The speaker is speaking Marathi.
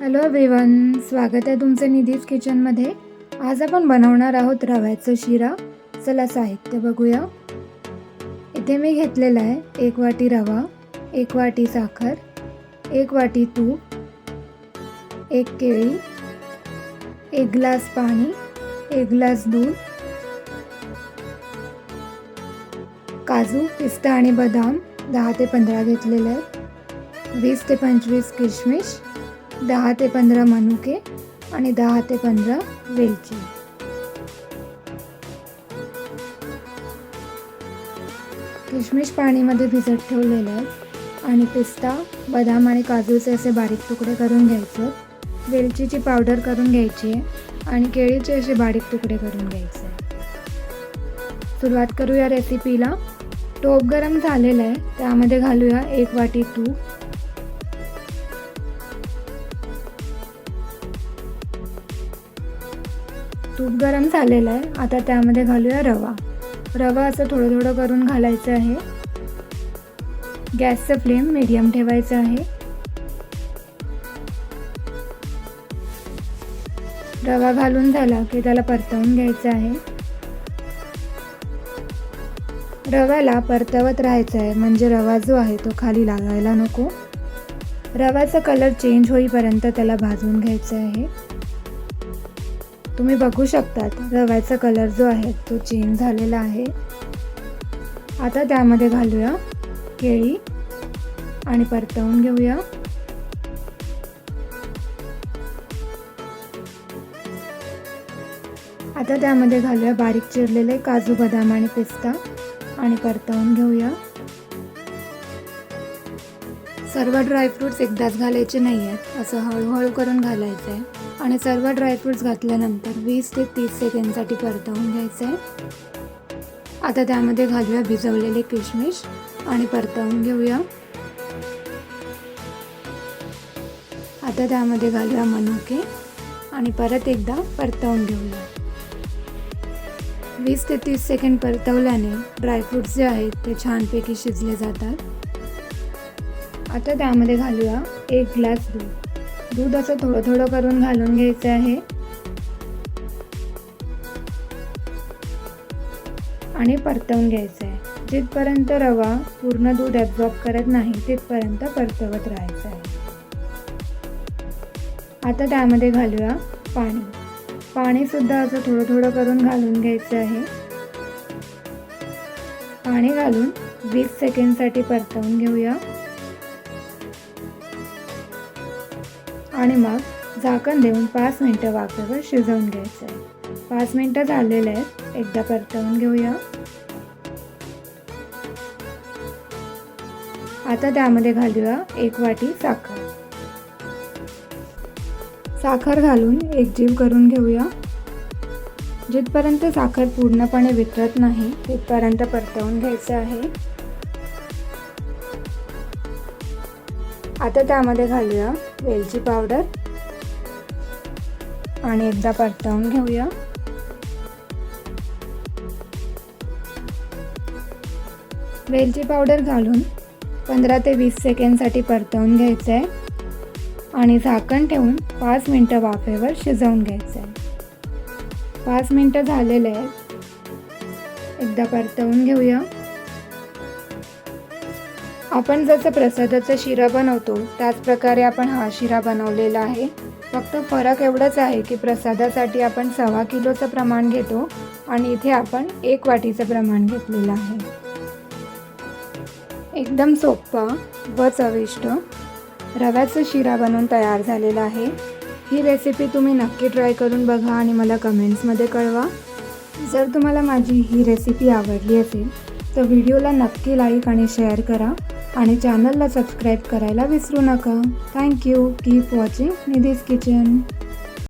हॅलो एव्हरीवन स्वागत आहे तुमचं निधीज किचनमध्ये आज आपण बनवणार आहोत रव्याचं शिरा. चला साहित्य बघूया. इथे मी घेतलेलं आहे एक वाटी रवा एक वाटी साखर एक वाटी तूप एक केळी एक ग्लास पाणी एक ग्लास दूध काजू पिस्ता आणि बदाम दहा ते पंधरा घेतलेले आहेत. वीस ते पंचवीस किशमिश दहा ते पंधरा मनुके आणि दहा ते पंधरा वेलची. किशमिश पाणीमध्ये भिजत ठेवलेलं आहे आणि पिस्ता बदाम आणि काजूचे असे बारीक तुकडे करून घ्यायचे. वेलचीची पावडर करून घ्यायची आहे आणि केळीचे असे बारीक तुकडे करून घ्यायचे. सुरुवात करूया रेसिपीला टोप गरम झालेलं आहे त्यामध्ये घालूया एक वाटी तूप. तूप गरम झालेलं आहे. आता त्यामध्ये घालूया रवा. रवा असं थोडं थोडं करून घालायचं आहे. गॅसचं फ्लेम मीडियम ठेवायचं आहे. रवा घालून झाला की त्याला परतवून घ्यायचं आहे. रव्याला परतवत राहायचं आहे. म्हणजे रवा जो आहे तो खाली लागायला नको. रव्याचा कलर चेंज होईपर्यंत त्याला भाजून घ्यायचं आहे. तुम्ही बघू शकतात रव्याचा कलर जो आहे तो चेंज झालेला आहे. आता त्यामध्ये घालूया केळी आणि परतवून घेऊया. आता त्यामध्ये घालूया बारीक चिरलेले काजू बदाम आणि पिस्ता आणि परतवून घेऊया. सर्व ड्रायफ्रूट्स एकदाच घालायचे नाही आहेत असं हळूहळू करून घालायचं आहे आणि सर्व ड्रायफ्रूट्स घातल्यानंतर वीस ते तीस सेकंडसाठी परतवून घ्यायचं आहे आता त्यामध्ये घालूया भिजवलेले किशमिश आणि परतवून घेऊया. आता त्यामध्ये घालूया मनुके आणि परत एकदा परतवून घेऊया. वीस ते तीस सेकंड परतवल्याने ड्रायफ्रूट्स जे आहेत ते छानपैकी शिजले जातात. आता त्यामध्ये घालूया एक ग्लास दूध. दूध असं थोडं थोडं करून घालून घ्यायचं आहे. आणि परतवून घ्यायचं आहे. जिथपर्यंत रवा पूर्ण दूध ॲब्झॉर्ब करत नाही तिथपर्यंत परतवत राहायचं आहे. आता त्यामध्ये घालूया पाणी. पाणीसुद्धा असं थोडं थोडं करून घालून घ्यायचं आहे. पाणी घालून वीस सेकंडसाठी परतवून घेऊया. आणि मग झाकण देऊन पाच मिनटं वाफेवर शिजवून घ्यायचं. आहे पाच मिनटं झालेले आहेत. एकदा परतवून घेऊया. आता त्यामध्ये घालूया एक वाटी साखर. साखर घालून एकजीव करून घेऊया. जिथपर्यंत साखर पूर्णपणे वितरत नाही तिथपर्यंत परतवून घ्यायचं आहे. आता त्यामध्ये घालूया वेलची पावडर. आणि एकदा परतवून घेऊया. वेलची पावडर घालून पंधरा ते वीस सेकंडसाठी परतवून घ्यायचं आहे आणि झाकण ठेवून पाच मिनटं वाफेवर शिजवून घ्यायचं आहे पाच मिनटं झालेले आहेत. एकदा परतवून घेऊया. आपण जसं प्रसादाचा शिरा बनवतो त्याच प्रकारे आपण हा शिरा बनवलेला आहे. फक्त फरक एवढंच आहे की प्रसादासाठी आपण सव्वा किलोचं प्रमाण घेतो आणि इथे आपण एक वाटीचं प्रमाण घेतलेलं आहे. एकदम सोपा व चविष्ट रव्याचा शिरा बनवून तयार झालेला आहे. ही रेसिपी तुम्ही नक्की ट्राय करून बघा आणि मला कमेंट्समध्ये कळवा. जर तुम्हाला माझी ही रेसिपी आवडली असेल तर व्हिडिओला नक्की लाईक आणि शेअर करा. आणि चॅनलला सबस्क्राईब करायला विसरू नका. Thank you keep watching Nidhi's kitchen